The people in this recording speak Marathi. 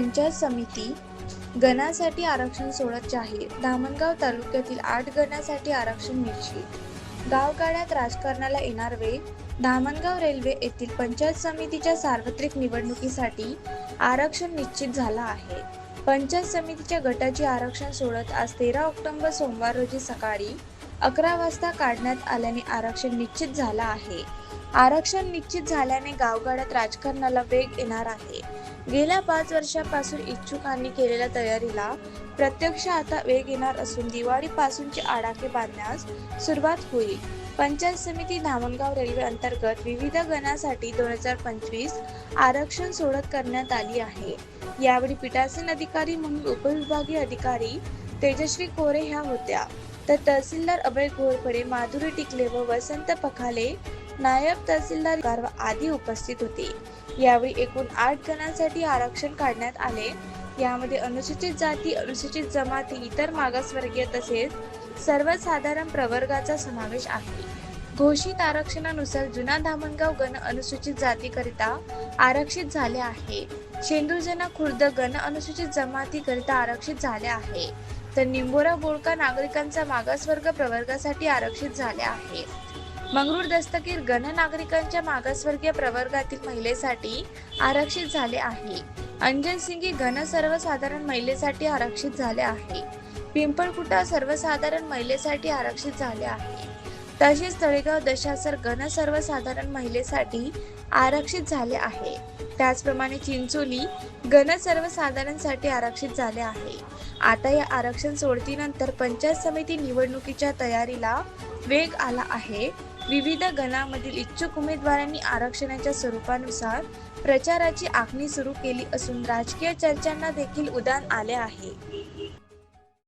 पंचायत समिती गणासाठी आरक्षण सोडत जाहीर. धामणगाव तालुक्यातील आठ गणासाठी आरक्षण निश्चित गावगाड्यात राजकारणाला येणार वेळ. धामणगाव रेल्वे येथील पंचायत समितीच्या सार्वत्रिक निवडणुकीसाठी आरक्षण निश्चित झालं आहे. पंचायत समितीच्या गटाची आरक्षण सोडत आज तेरा ऑक्टोबर सोमवार रोजी सकाळी अकरा वाजता काढण्यात आल्याने आरक्षण निश्चित झालं आहे. आरक्षण निश्चित झाल्याने गावगाड्यात राजकारणाला वेग येणार आहे. गेल्या पाच वर्षापासून इच्छुकांनी केलेल्या तयारीला प्रत्यक्ष आता वेग येणार असून दिवाळीपासूनचे आडाखे बांधण्यास सुरुवात होईल. पंचायत समिती धामणगाव रेल्वे अंतर्गत विविध गणासाठी दोन हजार पंचवीस आरक्षण सोडत करण्यात आली आहे. यावेळी पीठासीन अधिकारी म्हणून उपविभागीय अधिकारी तेजश्री कोरे ह्या होत्या. तर तहसीलदार अभय घोरपडे माधुरी टिकले व वसंत पखाले नायब तहसीलदार गारवा आदी उपस्थित होते. यावेळी एकूण आठ जणांसाठी आरक्षण काढण्यात आले. यामध्ये अनुसूचित जाती अनुसूचित जमाती इतर मागासवर्गीय तसेच सर्वसाधारण प्रवर्गाचा समावेश आहे. घोषित आरक्षणानुसार जुना धामणगाव गण अनुसूचित जातीकरिता आरक्षित झाले आहे. शेंदूरजना खुर्द गण अनुसूचित जमातीकरिता आरक्षित झाले आहे. तर निंबोरा बोळका नागरिकांचा मागासवर्ग प्रवर्गासाठी आरक्षित झाले आहे. मंगरूळ दस्तगीर गण नागरिकांच्या मागासवर्गीय प्रवर्गातील महिलेसाठी आरक्षित झाले आहे. अंजन सिंगी घन सर्वसाधारण महिलेसाठी आरक्षित झाले आहे. पिंपळकुटा सर्वसाधारण महिलेसाठी आरक्षित झाले आहे. तसेच तळेगाव दशासर घन सर्वसाधारण महिलेसाठी आरक्षित झाले आहे. त्याचप्रमाणे चिंचोली घन सर्वसाधारणसाठी आरक्षित झाले आहे. आता या आरक्षण सोडतीनंतर पंचायत समिती निवडणुकीच्या तयारीला वेग आला आहे. विविध गणामधील इच्छुक उमेदवारांनी आरक्षणाच्या स्वरूपानुसार प्रचाराची आखणी सुरू केली असून राजकीय चर्चांना देखील उदान आले आहे.